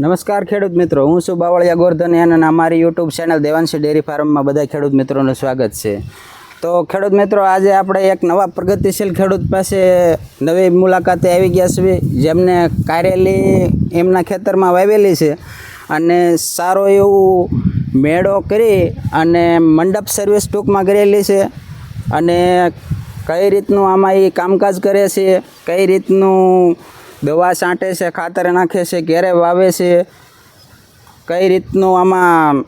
નમસ્કાર ખેડૂત મિત્રો, હું છું બાવળિયા ગોરધનિયાન અને અમારી યુટ્યુબ ચેનલ દેવાંશી ડેરી ફાર્મમાં બધા ખેડૂત મિત્રોનું સ્વાગત છે. તો ખેડૂત મિત્રો, આજે આપણે એક નવા પ્રગતિશીલ ખેડૂત પાસે નવી મુલાકાતે આવી ગયા છે જેમને કારેલી એમના ખેતરમાં વાવેલી છે અને સારો એવું મેળો કરી અને મંડપ સર્વિસ ટૂંકમાં કરેલી છે અને કઈ રીતનું આમાં એ કામકાજ કરે છે, કઈ રીતનું દવા છાંટે છે ખાતર નાખે છે ક્યારે વાવે છે. કઈ રીતનું આમાં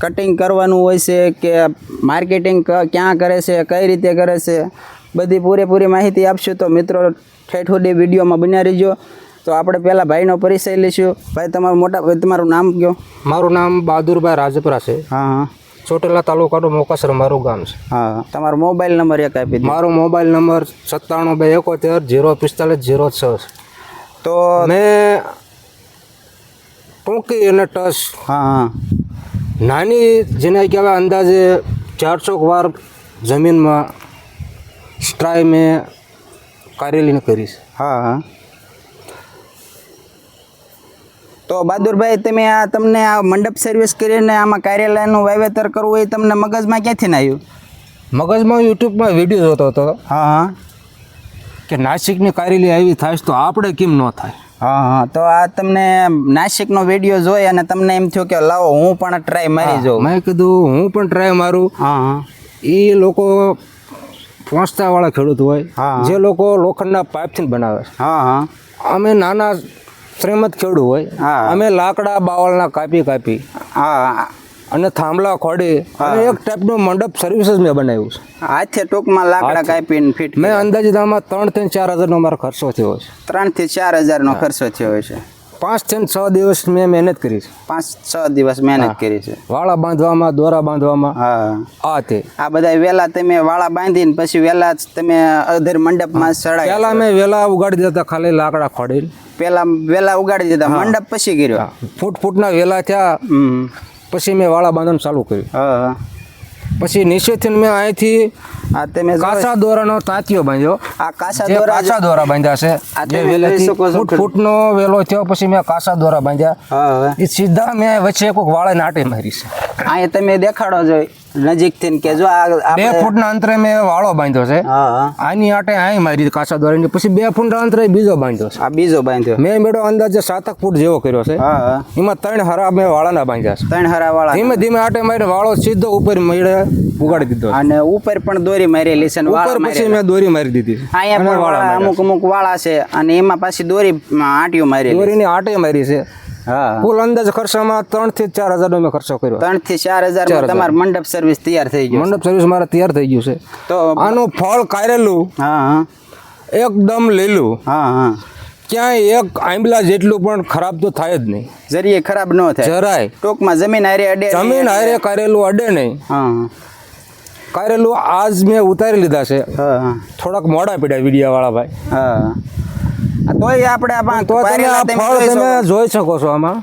કટિંગ કરવાનું હોય છે કે માર્કેટિંગ ક્યાં કરે છે કઈ રીતે કરે છે? બધી પૂરેપૂરી માહિતી આપશું તો મિત્રો ઠેઠ સુધી વિડીયોમાં બન્યા રહીજો. તો આપણે પહેલાં ભાઈનો પરિચય લઈશું. ભાઈ તમારું મોટા ભાઈ તમારું નામ કયો? મારું નામ બહાદુરભાઈ રાજપરા છે. હા હા. ચોટીલા તાલુકાનું મોકાસર મારું ગામ છે. હા તમારો મોબાઈલ નંબર એક આપી મારો મોબાઈલ નંબર સત્તાણું બે એકોતેર જીરો પિસ્તાલીસ જીરો છે. તો મેં ટૂંકી અને ટચ હા હા. નાની જેને કહેવાય અંદાજે ચારસો વાર જમીનમાં સ્ટ્રાય મેં કારેલીને કરીશ. હા હા. તો બહાદુરભાઈ તમે આ તમને આ મંડપ સર્વિસ કરીને આમાં કાર્યાલયનું વાવેતર કરવું એ તમને મગજમાં ક્યાંથી ના આવ્યું? મગજમાં યુટ્યુબમાં વીડિયો જોતો હતો. હા હા. કે નાસિકની કારેલી આવી થાય તો આપણે કેમ ન થાય? હા હા તો આ તમને નાસિકનો વીડિયો જોઈ અને તમને એમ થયું કે લાવો હું પણ ટ્રાય મારી જોઉં. મેં કીધું હું પણ ટ્રાય મારું. હા હા. એ લોકો પહોંચતાવાળા ખેડૂત હોય જે લોકો લોખંડના પાઇપથી બનાવે છે. હા હા. અમે નાના શ્રીમંત ખેડૂત હોય હા. અમે લાકડા બાવળના કાપી કાપી. હા. અને થાંભલા ખોડી અને એક ટાઈપનું મંડપ સર્વિસ જ મેં બનાવ્યું છે. હાથે ટૂંકમાં લાકડા કાપીને ફિટ મેં અંદાજિત આમાં ત્રણથી ચાર હજારનો મારો ખર્ચો થયો છે. ત્રણથી ચાર હજારનો ખર્ચો થયો છે. પાંચથી છ દિવસ મેં મહેનત કરી છે. પાંચ છ દિવસ મહેનત કરી છે. વાળા બાંધવામાં દોરા બાંધવામાં હા. આ તે. આ બધા વેલા તમે વાળા બાંધીને પછી વેલા તમે અધર મંડપમાં ચડાય પહેલા મેં વેલા ઉગાડી દેતા ખાલી લાકડા ખોડીને. પેલા વેલા ઉગાડી દીધા મંડપ પછી કર્યો. ફૂટ ફૂટના વેલા થયા. પછી મેં વાળા બાંધવાનું ચાલુ કર્યું. હા પછી નીચેથી મેં અહીંથી આ તમે મેં કાચા દોરાનો તાંતિયો બાંધ્યો. આ કાસા જે દોરા કાચા દોરા બાંધ્યા છે જે વેલેથી જોઈ ફૂટ ફૂટનો વેલો થયો પછી મેં કાચા દોરા બાંધ્યા. એ સીધા મેં વચ્ચે કોઈક વાળે નાટી મારી છે. અહીંયા તમે દેખાડો છો નજીકથી ને કે જો આ બે ફૂટના અંતરે મેં વાળો બાંધ્યો છે. આની આટે આય મારી કાચા દોરાની. પછી બે ફૂટના અંતરે બીજો બાંધ્યો છે. આ બીજો બાંધ્યો. મેં મેળો અંદાજે સાતક ફૂટ જેવો કર્યો છે. એમાં ત્રણ હરા મેં વાળાના બાંધ્યા છે. ત્રણ હરા વાળા ધીમે ધીમે આટે મારી વાળો સીધો ઉપર મેળે ઉગાડી દીધો અને ઉપર પણ દોરી મારેલી છે ઉપર પછી મેં દોરી મારી દીધી. અહીંયા પણ વાળા અમુક અમુક વાળા છે અને એમાં પાછી દોરી આંટીઓ મારી દોરીની આટે મારી છે. કુલ અંદાજ ખર્ચામાં ત્રણથી ચાર હજારનો મેં ખર્ચો કર્યો. ત્રણથી ચાર હજાર. તમારે મંડપ સર્વિસ તૈયાર થઈ ગયું મંડપ સર્વિસ મારે તૈયાર થઈ ગયું છે. તો આનું ફળ કાયરેલું હા હા. એકદમ લીલું. હા હા. ક્યાંય એક આંબલા જેટલું પણ ખરાબ તો થાય જ નહીં. જરીએ ખરાબ ન થાય. જરાય. ટૂંકમાં જમીન હારે અડે જમીન હારે કારેલું અડે નહીં. હા કારેલું આજ મેં ઉતારી લીધા છે. થોડાક મોડા પીડ્યા વિડીયા વાળા ભાઈ હા. તોય આપણે તો તમે તમે ફળ જોઈ તમે શકો. જોઈ શકો છો આમાં.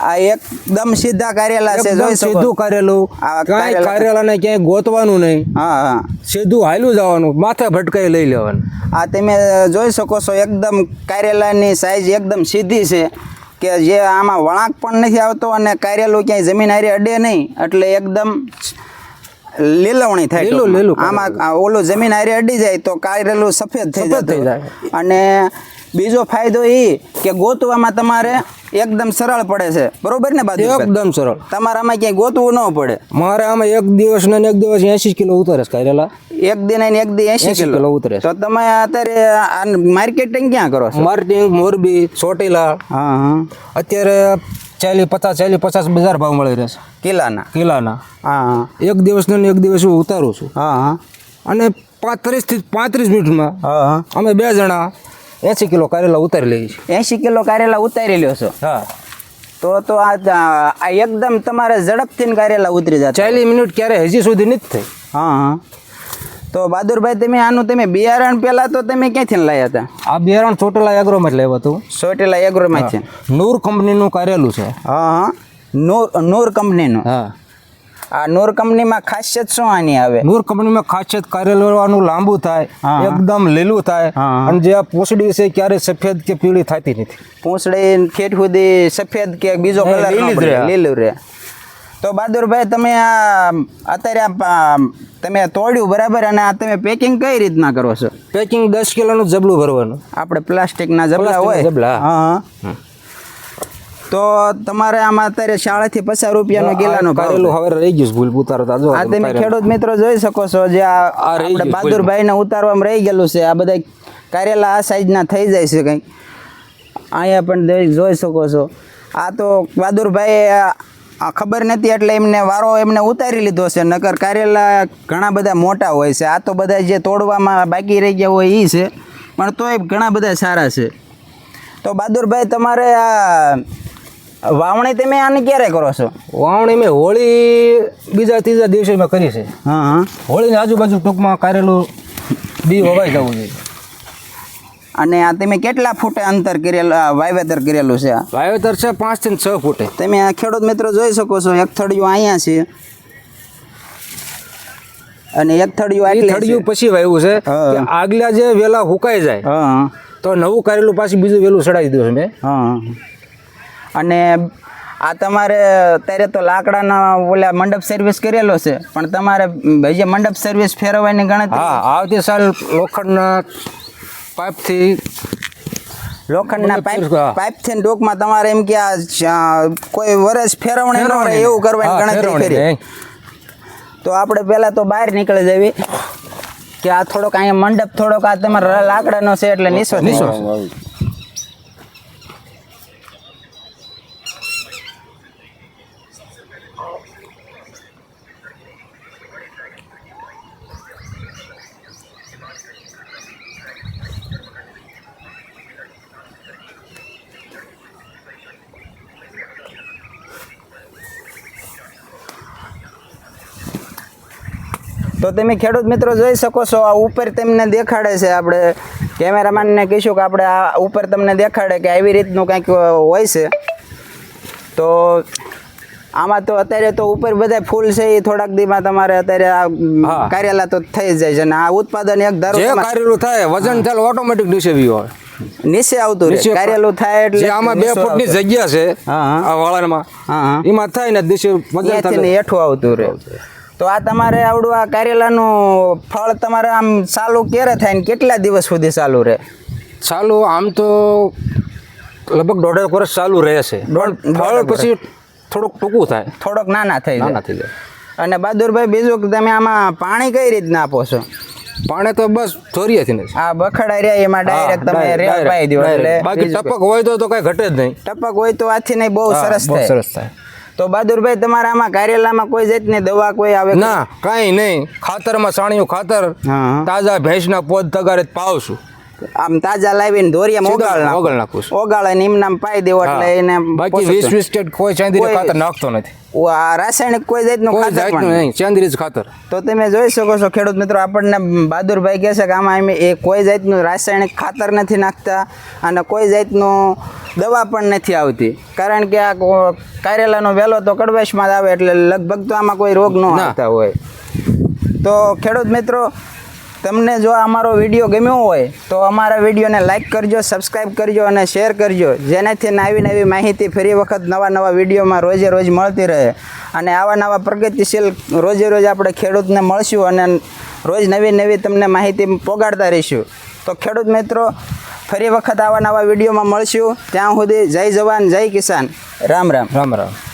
આ એકદમ સીધા કરેલા છે જોઈ સીધું કરેલું. આ કાંઈ કારેલા- કારેલાને ક્યાંય ગોતવાનું નહીં. હા હા. સીધું હાલ્યું જવાનું માથે ભટકાઈ લઈ લેવાનું. આ તમે જોઈ શકો છો એકદમ કારેલાની સાઈઝ એકદમ સીધી છે કે જે આમાં વળાંક પણ નથી આવતો અને કારેલું ક્યાંય જમીન હારે અડે નહીં એટલે એકદમ લીલવણી થાય લીલું- લીલું આમાં ઓલું જમીન આરે અડી જાય તો કારેલું સફેદ થઈ જતું. જાય. અને બીજો ફાયદો એ કે ગોતવામાં તમારે એકદમ સરળ પડે છે. બરોબર ને બાજુ એકદમ સરળ. તમારામાં ક્યાંય ગોતવું ન પડે. મારે આમાં એક દિવસ ને એક દિવસ એસી કિલો ઉતરે કારેલા એક દિન ને એક દિન એસી કિલો. ઉતરે તો તમે અત્યારે માર્કેટિંગ ક્યાં કરો છો? માર્ટિંગ મોરબી ચોટીલા. હા હા. અત્યારે ચાલી પચાસ ચાલી પચાસ બજાર ભાવ મળી રહેશે. કિલ્લાના કિલ્લાના હા એક દિવસને એક દિવસ હું ઉતારું છું. હા હા. અને પાંત્રીસથી પાંત્રીસ મિનિટમાં હા હા. અમે બે જણા એંસી કિલો કારેલા ઉતારી લઈએ છીએ. એસી કિલો કારેલા ઉતારી લ્યો છો? હા. તો તો આ આ એકદમ તમારે ઝડપથી કારેલા ઉતરી જાય ચાલીસ મિનિટ ક્યારે હજી સુધી નથી થઈ. હા હા. તો બહાદુરભાઈ તમે આનું તમે બિયારણ પહેલા તો તમે ક્યાંથી લાયા હતા? આ બિયારણ ચોટેલા એગ્રોમાં જ લેવા હતું. ચોટેલા એગ્રોમાં છે. નૂર કંપનીનું કરેલું છે. હા હા. નૂર નૂર કંપનીનું? હા. આ નૂર કંપનીમાં ખાસિયત શું આની આવે? નૂર કંપનીમાં ખાસિયત કારેલવાનું લાંબુ થાય એકદમ લીલું થાય અને જે આ પોસડી છે ક્યારે સફેદ કે પીળી થતી નથી. પોસડી ઠેઠ સુધી સફેદ કે બીજો કલર લીલી રહે. લીલું રહે. તો બહાદુરભાઈ તમે આ અત્યારે તમે તોડ્યું બરાબર અને આ તમે પેકિંગ કઈ રીતના કરો છો? પેકિંગ દસ કિલોનું જબલું ભરવાનું. આપણે પ્લાસ્ટિકના જબલા હોય? જબલા, હા. તો તમારે આમાં અત્યારે શાળાથી પચાસ રૂપિયાનો કિલ્લાનો કારેલું હવે રહી ગયું ભૂલ ઉતારો તો આ તમે ખેડૂત મિત્રો જોઈ શકો છો જે આ બહાદુરભાઈને ઉતારવામાં રહી ગયેલું છે. આ બધા કારેલા આ સાઈઝના થઈ જાય છે કંઈક. અહીંયા પણ જોઈ- જોઈ શકો છો. આ તો બહાદુરભાઈ આ ખબર નથી એટલે એમને વારો એમને ઉતારી લીધો છે. નકર કારેલા ઘણા બધા મોટા હોય છે. આ તો બધા જે તોડવામાં બાકી રહી ગયા હોય એ છે. પણ તોય ઘણા બધા સારા છે. તો બહાદુરભાઈ તમારે આ વાવણી તમે આની ક્યારે કરો છો? વાવણી મેં હોળી બીજા ત્રીજા દિવસે મેં કરી છે. હા હા. હોળીની આજુબાજુ ટૂંકમાં કારેલું બી વવાઈ જવું જોઈએ. અને આ તમે કેટલા ફૂટે અંતર કરેલું વાવેતર કરેલું છે? વાવેતર છે પાંચથી છ ફૂટે. તમે આ ખેડૂત મિત્રો જોઈ શકો છો એક થડિયું અહીંયા છે. અને એક થળિયું એ આટલે થડિયું પછી વાવ્યું છે. આગલા જે વેલા હુકાઈ જાય તો નવું કરેલું પાછું બીજું વેલું ચડાવી દીધું છે મેં અને આ તમારે અત્યારે તો લાકડાના ઓલા મંડપ સર્વિસ કરેલો છે પણ તમારે બીજે મંડપ સર્વિસ ફેરવવાની ગણતરી આવતી સાલ લોખંડના પાઇપથી લોખંડના પાઇપ પાઇપથી ડોકમાં તમારે એમ કે આ કોઈ વરસ ફેરવણી ન હોય એવું કરવાની ગણતરી કરી. તો આપણે પહેલાં તો બહાર નીકળી જવી. કે આ થોડોક અહીંયા મંડપ થોડોક આ તમારે લાકડાનો છે એટલે નીસો નીસો તો તમે ખેડૂત મિત્રો જોઈ શકો છો આ ઉપર તમને દેખાડે છે આપણે કેમેરામેનને કહીશું કે આપણે આ ઉપર તમને દેખાડે કે આવી રીતનું કંઈક હોય છે. તો આમાં તો અત્યારે તો ઉપર બધા ફૂલ છે એ થોડાક દીમાં તમારે અત્યારે આ કાર્યાલય તો થઈ જાય છે અને આ ઉત્પાદન એક ધારો કારેલું થાય વજન થાય ઓટોમેટિક ડિસેવી હોય. નીચે આવતું રહે. નીચે થાય એટલે આમાં બે નીચું ફૂટની જગ્યા છે. આ વાળામાં એમાં થાય ને દિશે વજન હેઠું આવતું રહે. તો આ તમારે આવડું આ કારેલાનું ફળ તમારે આમ ચાલુ ક્યારે થાય ને કેટલા દિવસ સુધી ચાલુ રહે? ચાલુ આમ તો લગભગ દોઢેક વર્ષ ચાલુ રહે છે. ફળ પછી થોડુંક ટૂંકું થાય. થોડોક નાના થઈ નાના થઈ જાય. અને બહાદુરભાઈ બીજું તમે આમાં પાણી કઈ રીતના આપો છો? પાણી તો બસ ચોરીએથી ને આ બખડા રહ્યા એમાં ડાયરેક્ટ તમે રેલ પાઈ દો એટલે બાકી ટપક હોય તો તો કઈ ઘટે જ નહીં. ટપક હોય તો આથી નહીં બહુ સરસ થાય. સરસ થાય. તો બહાદુરભાઈ તમારા આમાં કારેલામાં કોઈ જાતની દવા કોઈ આવે? ના કાંઈ નહીં. ખાતરમાં સાણિયું ખાતર તાજા ભેંસના પોદ તગારે પાવશું આમ તાજા લાવીને ધોરિયા ઓગાળ. ઓગાળ નાખું છું. ઓગાળે ને એમનામ પાઈ દેવો એટલે એને બાકી વીસ વીસ ટેટ કોઈ ચાંદી ખાતર નાખતો નથી. આ રાસાયણિક કોઈ જાતનું ખાતર નહીં. ચાંદી ખાતર. તો તમે જોઈ શકો છો ખેડૂત મિત્રો આપણને બહાદુરભાઈ કહે છે કે આમાં એમ એ કોઈ જાતનું રાસાયણિક ખાતર નથી નાખતા અને કોઈ જાતનું દવા પણ નથી આવતી. કારણ કે આ કારેલાનો વેલો તો કડવાશમાં જ આવે એટલે લગભગ તો આમાં કોઈ રોગ ન. આવતા હોય. તો ખેડૂત મિત્રો તમને જો અમારો વીડિયો ગમ્યો હોય, તો અમારા વિડીયોને લાઇક કરજો સબસ્ક્રાઈબ કરજો અને શેર કરજો, જેનાથી નવી નવી માહિતી ફરી વખત નવા નવા વિડીયોમાં રોજે રોજ મળતી રહે. અને આવા નવા પ્રગતિશીલ રોજે રોજ આપણે ખેડૂતને મળશું અને રોજ નવી નવી તમને માહિતી પોગાડતા રહીશું. તો ખેડૂત મિત્રો, ફરી વખત આવા નવા વિડીયોમાં મળશું. ત્યાં સુધી જય જવાન, જય કિસાન. રામ રામ. રામ રામ.